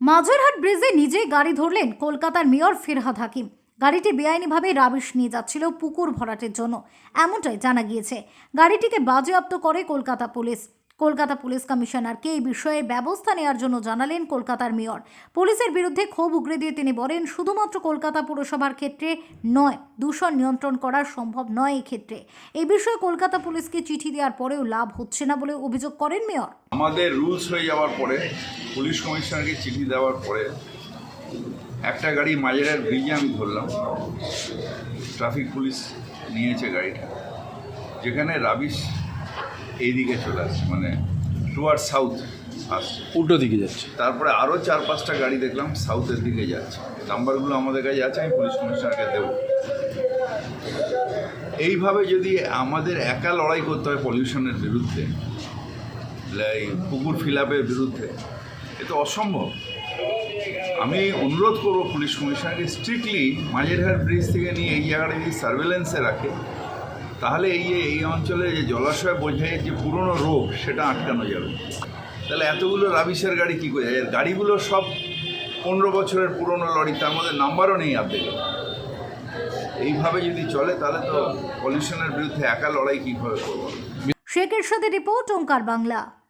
মাঝেরহাট ব্রিজে নিজেই গাড়ি ধরলেন কলকাতার মেয়র ফিরহাদ হাকিম। গাড়িটি বেআইনিভাবে রাবিশ নিয়ে যাচ্ছিল পুকুর ভরাটের জন্য। এমনটাই জানা গিয়েছে। গাড়িটিকে বাজেয়াপ্ত করে কলকাতা পুলিশ। কলকাতা পুলিশ কমিশনারকে এই বিষয়ে ব্যবস্থা নেওয়ার জন্য জানালেন কলকাতার মেয়র। পুলিশের বিরুদ্ধে ক্ষোভ উগরে দিয়ে তিনি বলেন, শুধুমাত্র কলকাতা পুরসভার ক্ষেত্রে নয়, দূষণ নিয়ন্ত্রণ করা সম্ভব নয় এই ক্ষেত্রে। এই বিষয়ে কলকাতা পুলিশকে চিঠি দেওয়ার পরেও লাভ হচ্ছে না বলে অভিযোগ করেন মেয়র। আমাদের রুলস হয়ে যাওয়ার পরে, পুলিশ কমিশনারকে চিঠি দেওয়ার পরে, একটা গাড়ি মাঝের ব্রিজে আমি ধরলাম। ট্রাফিক পুলিশ নিয়েছে গাড়িটা। যেখানে রাবিশ এইদিকে চলে আসছে মানে টুয়ার্ড সাউথ আসছে। উল্টো দিকে যাচ্ছে। তারপরে আরও চার পাঁচটা গাড়ি দেখলাম সাউথের দিকে যাচ্ছে। নাম্বারগুলো আমাদের কাছে আছে আমি পুলিশ কমিশনারকে দেবো। এইভাবে যদি আমাদের একা লড়াই করতে হয় পলিউশনের বিরুদ্ধে এই পুকুর ফিলাপের বিরুদ্ধে এ তো অসম্ভব। আমি অনুরোধ করব পুলিশ কমিশনারকে স্ট্রিক্টলি মাঝেরহাট ব্রিজ থেকে নিয়ে এই জায়গাটা যদি সার্ভেলেন্সে রাখে তাহলে এই এই অঞ্চলে যে জলাশয় বোঝায় যে পুরনো রোগ, সেটা আটকানো যাবে। তাহলে এতগুলো রাবিশের গাড়ি কী করে? এর গাড়িগুলো সব পনেরো বছরের পুরনো লরি, তার মধ্যে নাম্বারও নেই আর্ধেকে এইভাবে যদি চলে, তাহলে তো পলিউশনের বিরুদ্ধে একা লড়াই কীভাবে করব? শেখের সাথে রিপোর্ট, ওঙ্কার বাংলা।